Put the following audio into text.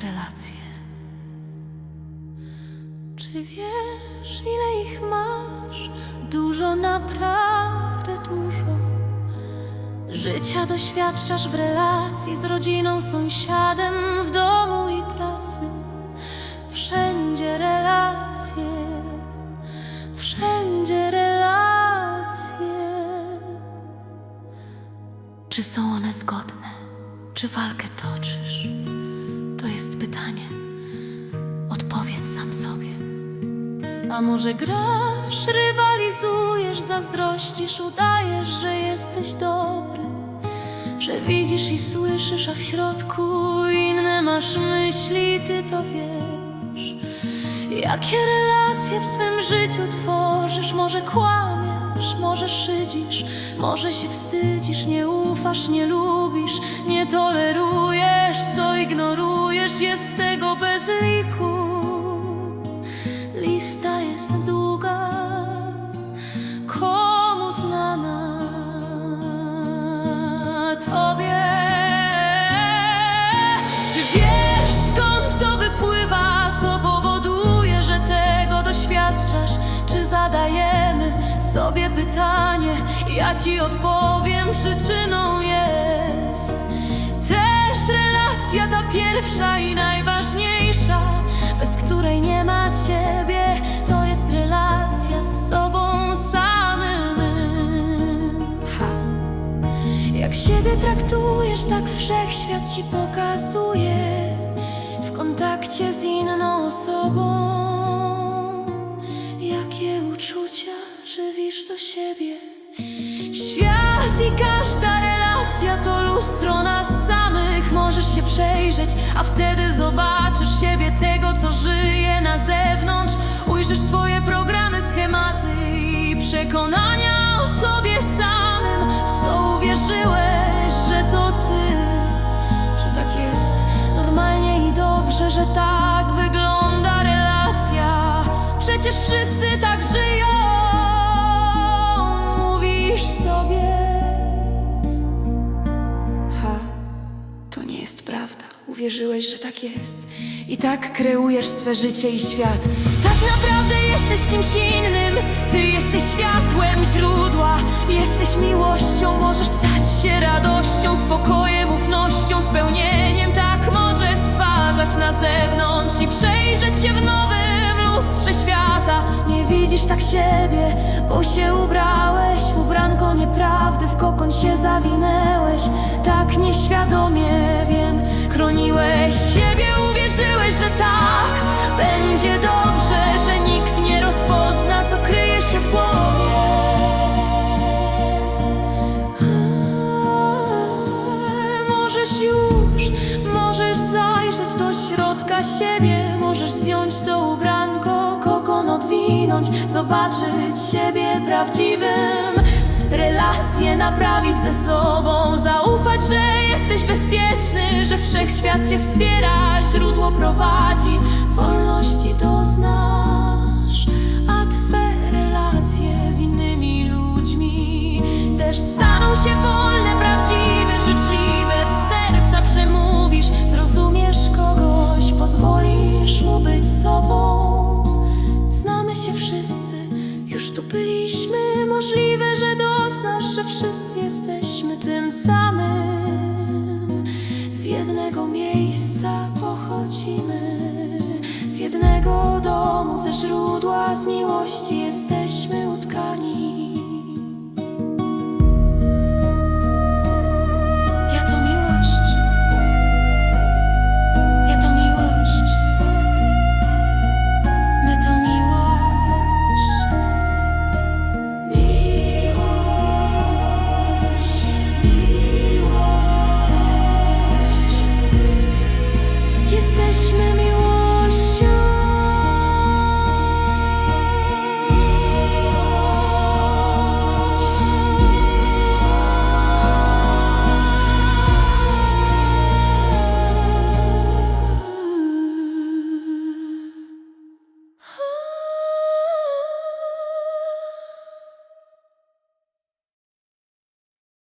relacje. Czy wiesz, ile ich masz? Dużo, naprawdę dużo. Życia doświadczasz w relacji z rodziną, sąsiadem, w domu i pracy. Wszędzie relacje, wszędzie relacje. Czy są one zgodne? Czy walkę toczysz? A może grasz, rywalizujesz, zazdrościsz, udajesz, że jesteś dobry, że widzisz i słyszysz, a w środku inne masz myśli, ty to wiesz. Jakie relacje w swym życiu tworzysz? Może kłamiesz, może szydzisz, może się wstydzisz, nie ufasz, nie lubisz, nie tolerujesz, co ignorujesz, jest tego bez liku. Lista jest długa, komu znana? Tobie. Czy wiesz skąd to wypływa, co powoduje, że tego doświadczasz? Czy zadajemy sobie pytanie, ja ci odpowiem, przyczyną jest też relacja ta pierwsza i najważniejsza, bez której nie ma ciebie, to jest relacja z sobą samym. Ha. Jak siebie traktujesz, tak wszechświat ci pokazuje w kontakcie z inną osobą. Jakie uczucia żywisz do siebie? Świat i każda relacja to lustro nas samych. Możesz się przejrzeć, a wtedy zobaczysz przekonania o sobie samym, w co uwierzyłeś, że to ty, że tak jest normalnie i dobrze, że tak wygląda relacja. Przecież wszyscy tak żyją, jest prawda. Uwierzyłeś, że tak jest. I tak kreujesz swe życie i świat. Tak naprawdę jesteś kimś innym. Ty jesteś światłem źródła. Jesteś miłością, możesz stać się radością, spokojem, ufnością, spełnieniem. Tak możesz stwarzać na zewnątrz i przejrzeć się w nowym lustrze świata. Nie widzisz tak siebie, bo się ubrałeś w ubranko nieprawdy, w kokon się zawinęłeś. Tak nieświadomie chroniłeś siebie, uwierzyłeś, że tak będzie dobrze, że nikt nie rozpozna, co kryje się w głowie. Możesz już, możesz zajrzeć do środka siebie, możesz zdjąć to ubranko, kokon odwinąć, zobaczyć siebie prawdziwym. Relacje naprawić ze sobą, zaufać, że jesteś bezpieczny, że wszechświat cię wspiera, źródło prowadzi, wolności doznasz, a twe relacje z innymi ludźmi też staną się wolne, prawdziwe, życzliwe. Z serca przemówisz, zrozumiesz kogoś, pozwolisz mu być sobą. Znamy się wszyscy, już tu byliśmy. Możliwe, że doznasz, że wszyscy jesteśmy tym samym. Jednego miejsca pochodzimy, z jednego domu, ze źródła, z miłości jesteśmy utkani.